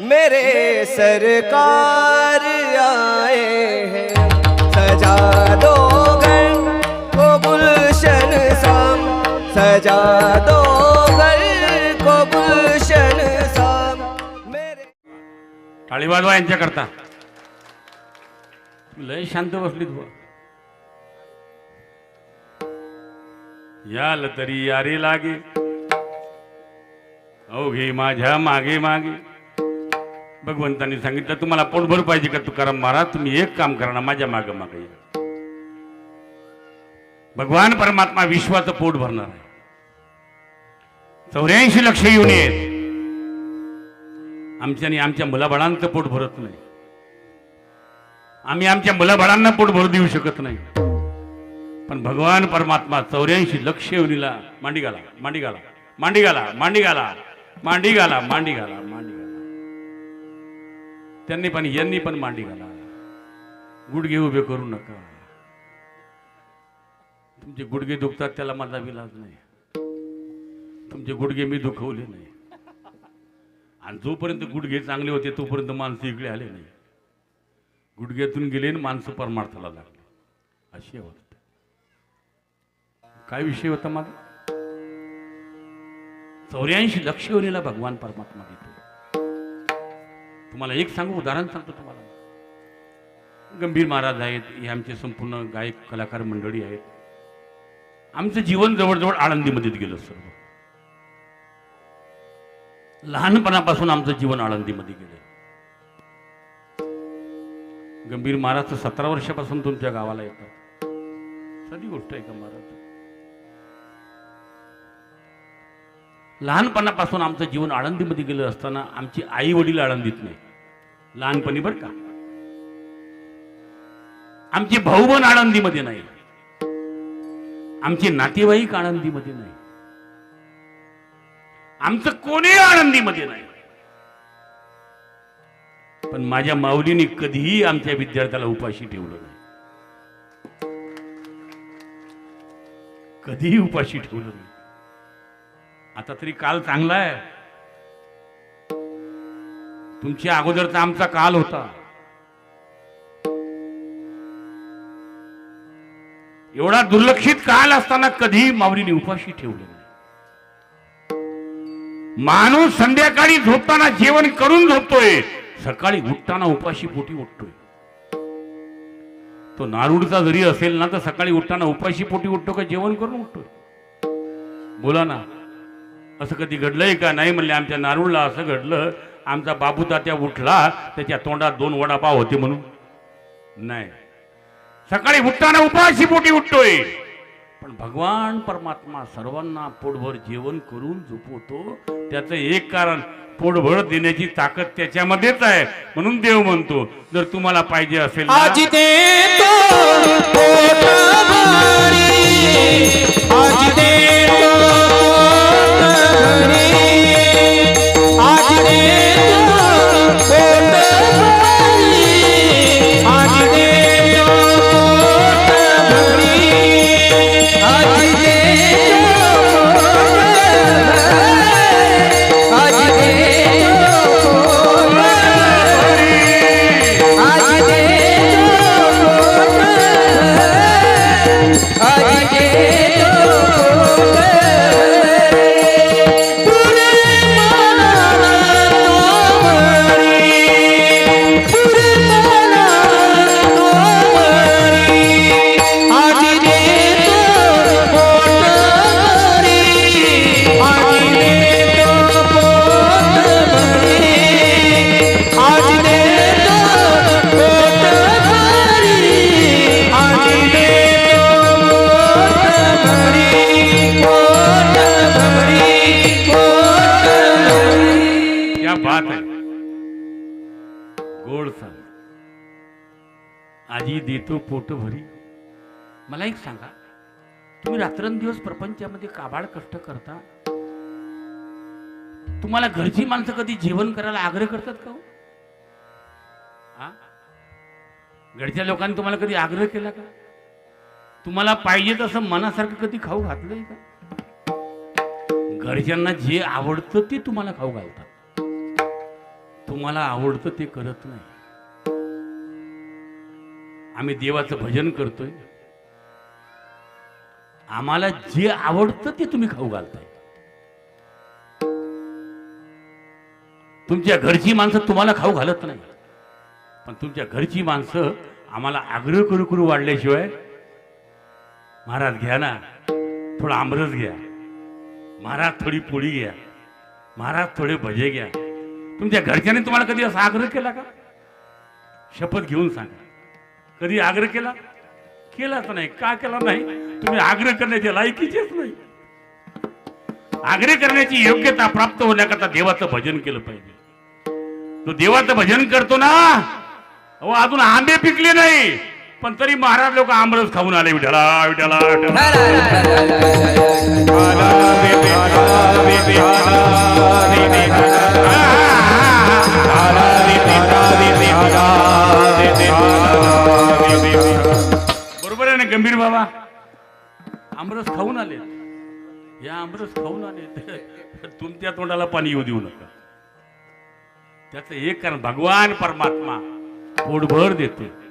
मेरे सरकार आए हैं। सजा दो घर को गुलशन साम। सजा दो घर को गुलशन साम। मेरे टाळी वाजवा यांच्याकरता. लय शांत बसली तू याल तरी यारी लागे. अवघी माझ्या मागे मागे. भगवंतांनी सांगितलं तुम्हाला पोटभर पाहिजे का तुकाराम महाराज? तुम्ही एक काम करा ना माझ्या मागे मागे या. भगवान परमात्मा विश्वाचं पोट भरणार आहे. चौऱ्याऐंशी लक्ष येऊन येत. आमच्याने आमच्या मुलाबाळांचं पोट भरत नाही. आम्ही आमच्या मुलाबाळांना पोट भरू देऊ शकत नाही. पण भगवान परमात्मा चौऱ्याऐंशी लक्ष येऊन मांडी घाला मांडी घाला मांडी घाला मांडी घाला मांडी घाला मांडी घाला. त्यांनी पण यांनी पण मांडी घाला. गुडघे उभे करू नका. तुमचे गुडघे दुखतात त्याला माझा विलाज नाही. तुमचे गुडघे मी दुखवले नाही. आणि जोपर्यंत गुडघे चांगले होते तोपर्यंत माणसं इकडे आले नाही. गुडघ्यातून गेले आणि माणसं परमार्थाला लागले. अशी अवस्था. काय विषय होता माझा? चौऱ्याऐंशी लक्ष भगवान परमात्मा देतो. तुम्हाला एक सांगू उदाहरण सांगतो तुम्हाला. गंभीर महाराज आहेत हे आमचे संपूर्ण गायक कलाकार मंडळी आहेत. आमचं जीवन जवळजवळ आळंदीमध्येच गेलं सर्व लहानपणापासून आमचं जीवन आळंदीमध्ये गेलं. गंभीर महाराज तर सतरा वर्षापासून तुमच्या गावाला येतात. साधी गोष्ट आहे का महाराज? लहानपणापासून आमचं जीवन आळंदीमध्ये गेलं असताना आमची आई वडील आळंदीत नाही. लहानपणी बरं का? आमचे भाऊ पण आळंदीमध्ये नाही. आमचे नातेवाईक आळंदीमध्ये नाही. आमचं कोणी आनंदीमध्ये नाही. पण माझ्या माऊलीने कधीही आमच्या विद्यार्थ्याला उपाशी ठेवलं नाही. कधीही उपाशी ठेवलं नाही. आता तरी काल चांगला आहे. तुमच्या अगोदरचा आमचा काल होता. एवढा दुर्लक्षित काल असताना कधीही माऊलीने उपाशी ठेवलं माणूस संध्याकाळी झोपताना जेवण करून झोपतोय सकाळी उठताना उपाशी पोटी उठतोय. तो नारूडचा जरी असेल ना तर सकाळी उठताना उपाशी पोटी उठतो का जेवण करून उठतोय. बोला ना. असं कधी घडलंय का? नाही म्हणले आमच्या नारूळला असं घडलं आमचा बाबू तात्या उठला त्याच्या तोंडात दोन वडापाव होते म्हणून. नाही. सकाळी उठताना उपाशी पोटी उठतोय. पण भगवान परमात्मा सर्वांना पोटभर जेवण करून झोपवतो. त्याचं एक कारण पोटभर देण्याची ताकद त्याच्यामध्येच आहे. म्हणून देव म्हणतो जर तुम्हाला पाहिजे असेल आजी दे बात है। गोड सांग. आजी देतो पोट भरी. मला एक सांगा तुम्ही रात्रंदिवस प्रपंचामध्ये काबाड कष्ट करता? तुम्हाला घरची माणसं कधी जेवण करायला आग्रह करतात का हो? घरच्या लोकांनी तुम्हाला कधी आग्रह केला का? तुम्हाला पाहिजे तसं मनासारखं कधी खाऊ घातलंय का? घरच्यांना जे आवडतं ते तुम्हाला खाऊ घालतात. तुम्हाला आवडतं ते करत नाही. आम्ही देवाचं भजन करतोय. आम्हाला जे आवडतं ते तुम्ही खाऊ घालताय. तुमच्या घरची माणसं तुम्हाला खाऊ घालत नाही. पण तुमच्या घरची माणसं आम्हाला आग्रह करू करू वाढल्याशिवाय महाराज घ्या ना थोडा आमरस घ्या. महाराज थोडी पोळी घ्या. महाराज थोडे भजे घ्या. तुमच्या घरच्यांनी तुम्हाला कधी असा आग्रह केला का? शपथ घेऊन सांगा. कधी आग्रह केला? केलाच नाही. का केला नाही? तुम्ही आग्रह करण्याच्या लायकीचेच नाही. आग्रह करण्याची योग्यता प्राप्त होण्याकरता देवाचं भजन केलं पाहिजे. तो देवाचं भजन करतो ना अहो अजून आंबे पिकले नाही. पण तरी महाराज लोक आंबरस खाऊन आले. विठाला विठाला विठाला गंभीर बाबा. आमरस खाऊन आले. या आमरस खाऊन आले. तुमच्या तोंडाला पाणी येऊ देऊ नका. त्याच एक कारण भगवान परमात्मा पोटभर देते.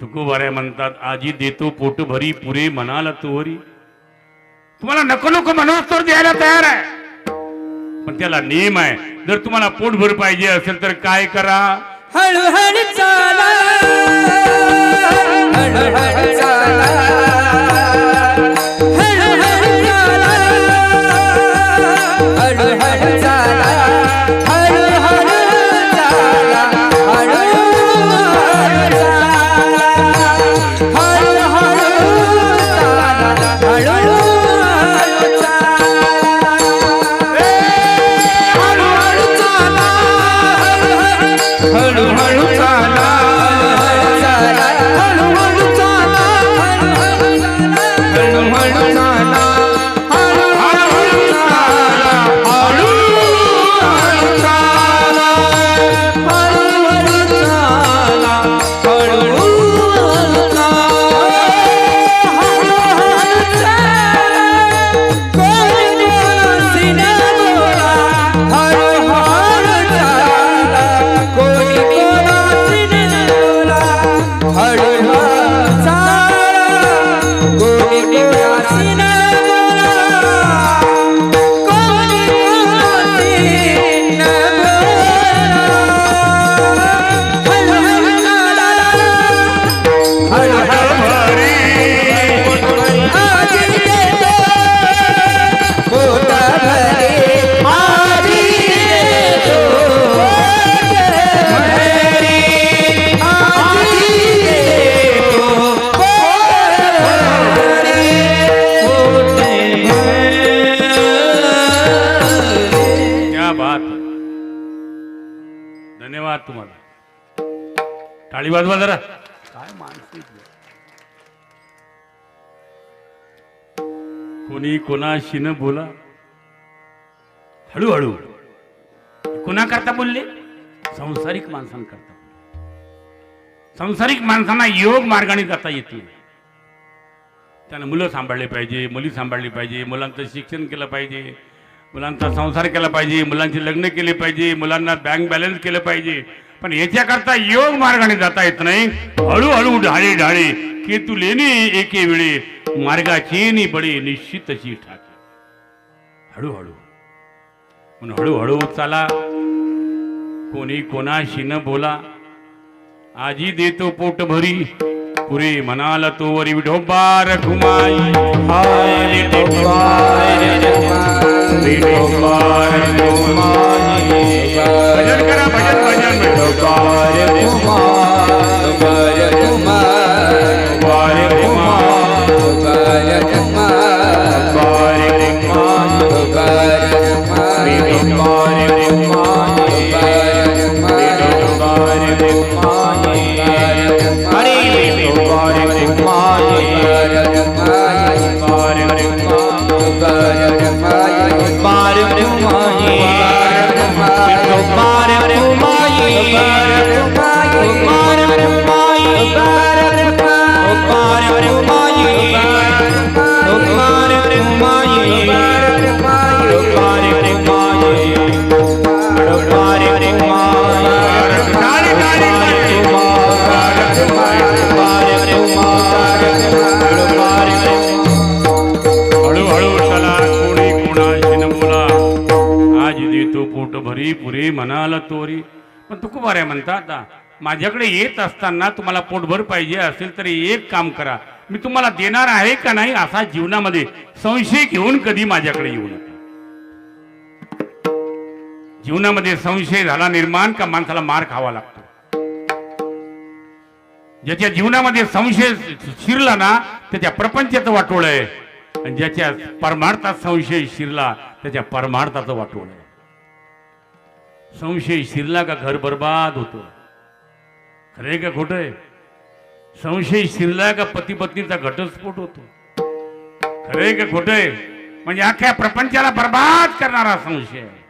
तुकोबाऱ्या म्हणतात आजी देतो पोट भरी पुरे म्हणाला तोवरी तुम्हाला नको नको म्हणून तर द्यायला तयार आहे. पण त्याला नेम आहे. जर तुम्हाला पोटभर पाहिजे असेल तर काय करा? हळूहळू चाला हळूहळू चाला तुम्हाला. टाळी वाजवा जरा. काय माणसं आहेत. कोणी कोणाशी न बोला? हळूहळू. कोणा करता बोलले? संसारिक माणसांकरता संसारिक माणसांना योग मार्गाने जाता येत नाही. त्यांना मुलं सांभाळले पाहिजे मुली सांभाळली पाहिजे मुलांचं शिक्षण केलं पाहिजे मुलांचा संसार केला पाहिजे मुलांचे लग्न केले पाहिजे मुलांना बँक बॅलन्स केलं पाहिजे. पण याच्याकरता योग मार्गाने जाता येत नाही. हळूहळू ढाळे ढाळे की तू लेणे एके वेळे मार्गाची नि बळे निश्चितशी ठाके. हळूहळू. म्हणून हळूहळू चाला. कोणी कोणाशी न बोला. आजी देतो पोट भरी. पुरे म्हणाला तो वरी विठोबार घुमाई विठोबार घुमाई. भजन करा भजन भजन पुरे तोरी. पण तुकोबाऱ्या म्हणतात माझ्याकडे येत असताना तुम्हाला पोटभर पाहिजे असेल तर एक काम करा. मी तुम्हाला देणार आहे का नाही असा जीवनामध्ये संशय घेऊन कधी माझ्याकडे येऊ नका. जीवनामध्ये संशय झाला निर्माण का माणसाला मार खावा लागतो. ज्याच्या जीवनामध्ये संशय शिरला ना त्याच्या प्रपंचाचं वाटोळ आहे. आणि ज्याच्या परमार्थात संशय शिरला त्याच्या परमार्थाचं वाटोळ आहे. संशय शिरला का घर बर्बाद होतं? खरे का खोटं आहे संशय शिरला का पती पत्नीचा घटस्फोट होतो? खरे का खोटं आहे म्हणजे अख्ख्या प्रपंचाला बर्बाद करणारा संशय आहे.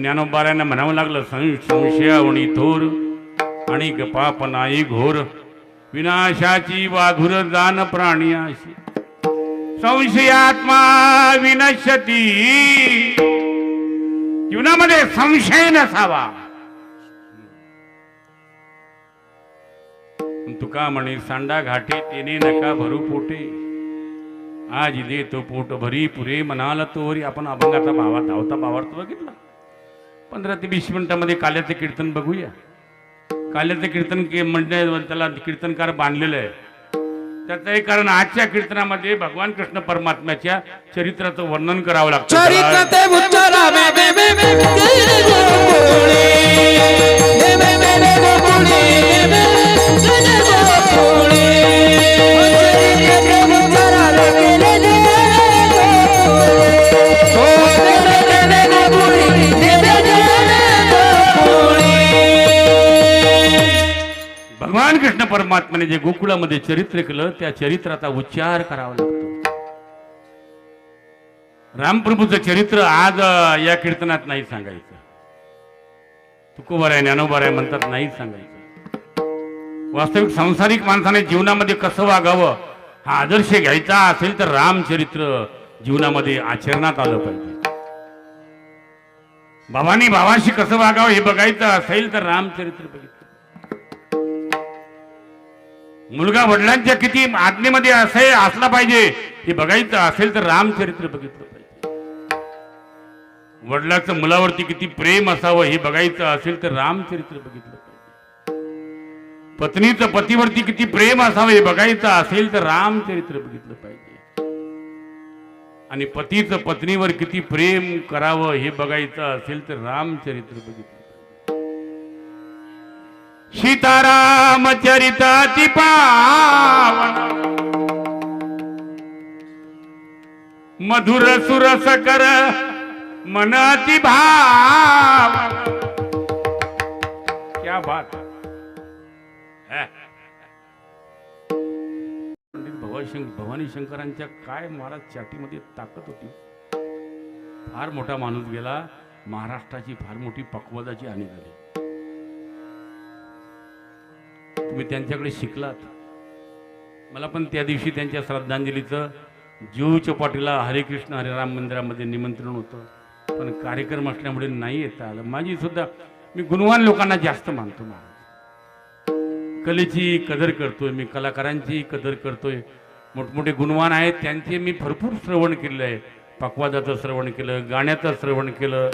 ज्ञानोबाऱ्यांना म्हणावं लागलं सं- संशयावणी थोर आणि पाप नाही घोर. विनाशाची वाघुर जान प्राणी अशी. संशयात्मा विनशती जीवनामध्ये संशय नसावा. तुका म्हणे सांडा घाटे तेने नका भरू पोटे. आज दे तो पोट भरी पुरे म्हणाला तोरी आपण अभंगाचा भावा धावता भावार्थ बघितला. पंधरा ते वीस मिनिटामध्ये काल्याचं कीर्तन बघूया. काल्याचं कीर्तन के म्हणजे त्याला कीर्तनकार बांधलेलं आहे. त्याचं एक कारण आजच्या कीर्तनामध्ये भगवान कृष्ण परमात्म्याच्या चरित्राचं वर्णन करावं लागतं चरित्र परमात्म्याने जे गोकुळामध्ये चरित्र केलं त्या चरित्राचा उच्चार करावा लागतो. रामप्रभूचं चरित्र आज या कीर्तनात नाही सांगायचं. तुकोबर आहे आहे म्हणतात नाही सांगायचं. वास्तविक सांसारिक माणसाने जीवनामध्ये कसं वागावं हा आदर्श घ्यायचा असेल तर रामचरित्र जीवनामध्ये आचरणात आलं पाहिजे. भावानी भावाशी कसं वागावं हे बघायचं असेल तर रामचरित्र बघितलं. मुलगा वडिलांच्या किती आज्ञेमध्ये असे असला पाहिजे हे बघायचं असेल तर रामचरित्र बघितलं पाहिजे. वडिलाचं मुलावरती किती प्रेम असावं हे बघायचं असेल तर रामचरित्र बघितलं पाहिजे. पत्नीचं पतीवरती किती प्रेम असावं हे बघायचं असेल तर रामचरित्र बघितलं पाहिजे. आणि पतीचं पत्नीवर किती प्रेम करावं हे बघायचं असेल तर रामचरित्र बघितलं सीताराम चरिताति पावन। मधुर सुरस कर मनाति भाव क्या बात पंडित भवानी शंकरांच्या काय महाराज चाटीमध्ये ताकद होती. फार मोठा माणूस गेला. महाराष्ट्राची फार मोठी पक्वदाची हानी झाली. तुम्ही त्यांच्याकडे शिकलात. मला पण त्या दिवशी त्यांच्या श्रद्धांजलीचं जीव चौपाटीला हरे कृष्ण हरे राम मंदिरामध्ये निमंत्रण होतं. पण कार्यक्रम असल्यामुळे नाही येता आलं. माझी सुद्धा मी गुणवान लोकांना जास्त मानतो महाराज कलेची कदर करतोय मी कलाकारांची कदर करतोय. मोठमोठे गुणवान आहेत त्यांचे मी भरपूर श्रवण केलेलं आहे. पकवादाचं श्रवण केलं गाण्याचं श्रवण केलं.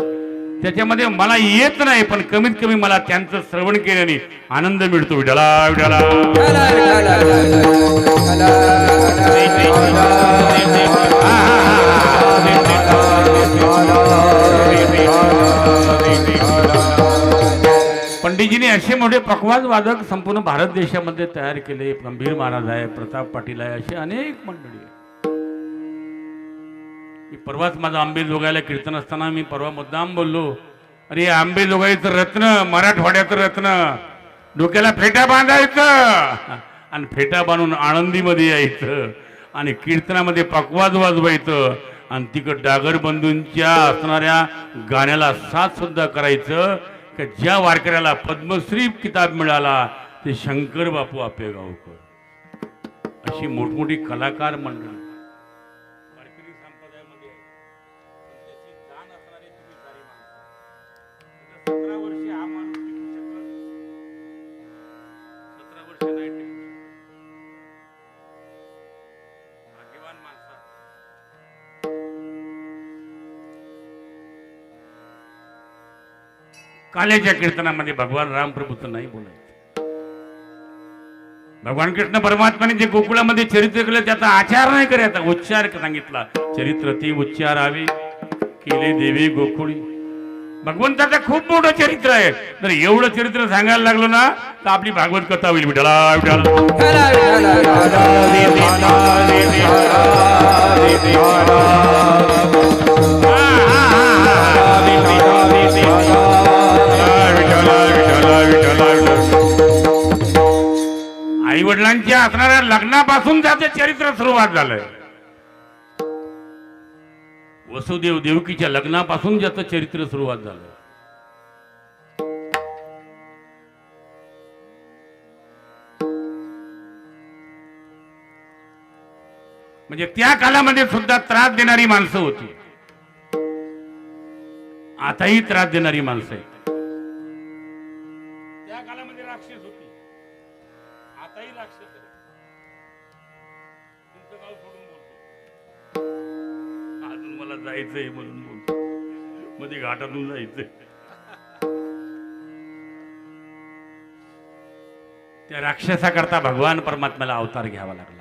त्याच्यामध्ये मला येत नाही पण कमीत कमी मला त्यांचं श्रवण केल्याने आनंद मिळतो. विडाला विडाला पंडितजीने असे मोठे पकवाज वादक संपूर्ण भारत देशामध्ये तयार केले. गंभीर महाराज आहे प्रताप पाटील आहे असे अनेक मंडळी आहे मी परवाच माझं आंबे जोगायला कीर्तन असताना मी परवा मुद्दाम बोललो अरे आंबे जोगायचं रत्न मराठवाड्याचं रत्न डोक्याला फेटा बांधायचं. आणि फेटा बांधून आनंदीमध्ये यायचं आणि कीर्तनामध्ये पकवाज वाजवायचं आणि तिकडं डागर बंधूंच्या असणाऱ्या गाण्याला साथ सुद्धा करायचं का ज्या वारकऱ्याला पद्मश्री किताब मिळाला ते शंकर बापू आपेगावकर अशी मोठमोठी कलाकार मंडळी. कालेच्या कीर्तनामध्ये भगवान रामप्रभूचं नाही बोलायचं भगवान कृष्ण परमात्माने जे गोकुळामध्ये चरित्र केलं त्याचा आचार नाही करायचा उच्चार सांगितला चरित्र ती उच्चारावे केले देवी गोकुळी भगवंताचं खूप मोठं चरित्र आहे तर एवढं चरित्र सांगायला लागलो ना तर आपली भागवत कथा होईल विठाला विठाला लग्नापासून त्याचं चरित्र सुरुवात झालंय. वसुदेव देवकीच्या लग्नापासून ज्याचं चरित्र सुरुवात झालं म्हणजे त्या कालामध्ये सुद्धा त्रास देणारी माणसं होती. आताही त्रास देणारी माणसं आहेत. त्या कालामध्ये राक्षस होती. आताही राक्षस तुमचं गाव सोडून बोलतो. अजून मला जायचंय म्हणून बोलतो. मध्ये घाटातून जायचंय. त्या राक्षसाकरता भगवान परमात्म्याला अवतार घ्यावा लागला.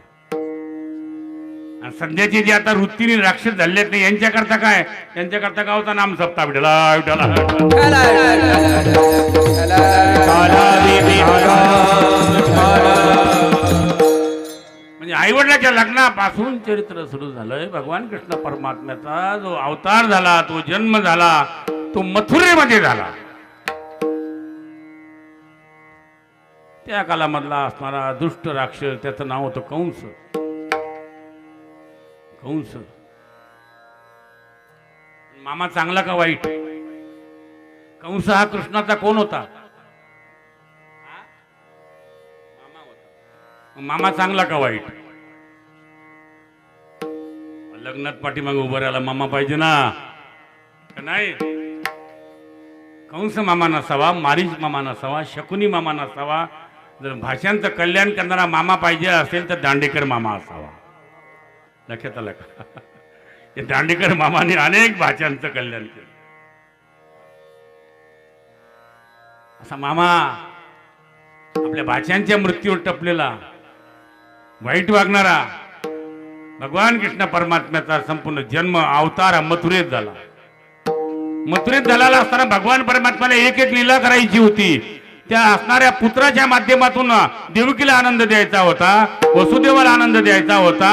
आणि सध्याचे जे आता वृत्तीने राक्षस झालेत नाही यांच्याकरता काय? यांच्याकरता गावचा नाम सप्ता विठला विठला आईवडिलाच्या लग्नापासून चरित्र सुरू झालंय. भगवान कृष्ण परमात्म्याचा जो अवतार झाला तो जन्म झाला तो मथुरेमध्ये झाला. त्या कालामधला असणारा दुष्ट राक्षस त्याचं नाव होतं कंस. कंस. मामा चांगला का वाईट? कंस हा कृष्णाचा कोण होता? मामा होता. मामा चांगला का वाईट? लग्नात पाठीमागे उभं राहिला मामा पाहिजे ना. का नाही? कंस मामा नसावा मारीच मामा नसावा शकुनी मामा नसावा. जर भाषांचं कल्याण करणारा मामा पाहिजे असेल तर दांडेकर मामा असावा. लक्षात आलं का? या दांडेकर मामाने अनेक भाषांचं कल्याण केलं. असा मामा आपल्या भाच्यांच्या मृत्यूवर टपलेला वाईट वागणारा भगवान कृष्ण परमात्म्याचा संपूर्ण जन्म अवतार मथुरेत झाला. मथुरेत झालेला असताना भगवान परमात्म्याला एक एक लीला करायची होती. त्या असणाऱ्या पुत्राच्या माध्यमातून देवकीला आनंद द्यायचा होता वसुदेवाला आनंद द्यायचा होता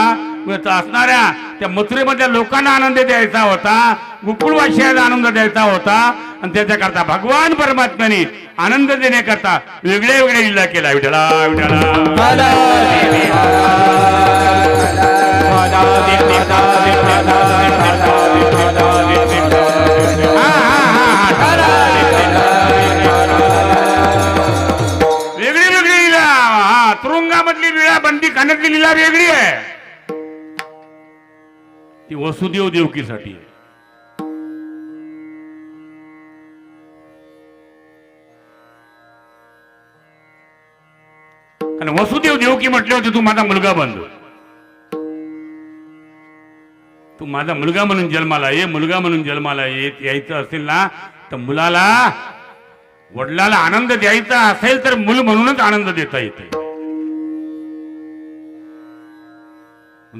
त्या असणाऱ्या त्या मथुरेमधल्या लोकांना आनंद द्यायचा होता गोकुळवासियाला आनंद द्यायचा होता आणि त्याच्याकरता भगवान परमात्म्याने आनंद देण्याकरता वेगळ्या वेगळ्या लीला केला विठला विठला वेगळी वेगळी लिला. हा तुरुंगामधली लीला बंदी खाण्यातली लीला वेगळी आहे. ती वसुदेव देवकीसाठी आहे. वसुदेव देवकी म्हटले होते तू माझा मुलगा बंधू तू माझा मुलगा म्हणून जन्माला ये मुलगा म्हणून जन्माला येत यायचं असेल ना तर मुलाला वडिलाला आनंद द्यायचा असेल तर मूल म्हणूनच आनंद देता येते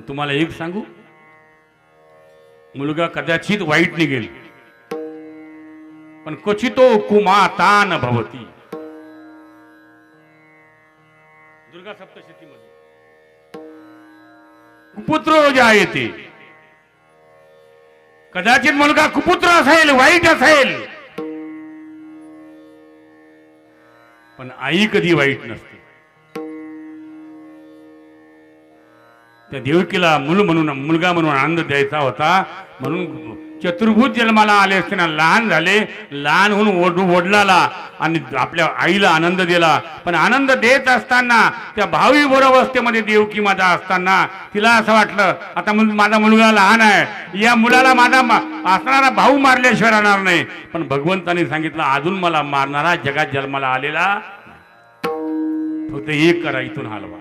तुम्हाला एक सांगू? मुलगा कदाचित वाईट निघेल पण क्वचितो कुमातान भवती. दुर्गा सप्तशतीमध्ये. कुपुत्रो जायते. कदाचित मुलगा कुपुत्र असेल वाईट असेल. पण आई कधी वाईट नसते. त्या देवकीला मूल म्हणून मुलगा म्हणून आनंद द्यायचा होता म्हणून चतुर्भूत जन्माला आले असताना लहान झाले लहान होऊन ओढ वडिलाला आणि आपल्या आईला आनंद दिला. पण आनंद देत असताना त्या भावी अवस्थेमध्ये देवकी माता असताना तिला असं वाटलं आता माझा मुलगा लहान आहे या मुलाला माझा मा- असणारा भाऊ मारल्याशिवाय राहणार नाही. पण भगवंताने सांगितलं अजून मला मारणारा जगात जन्माला आलेला फक्त एक करा इथून हलवा.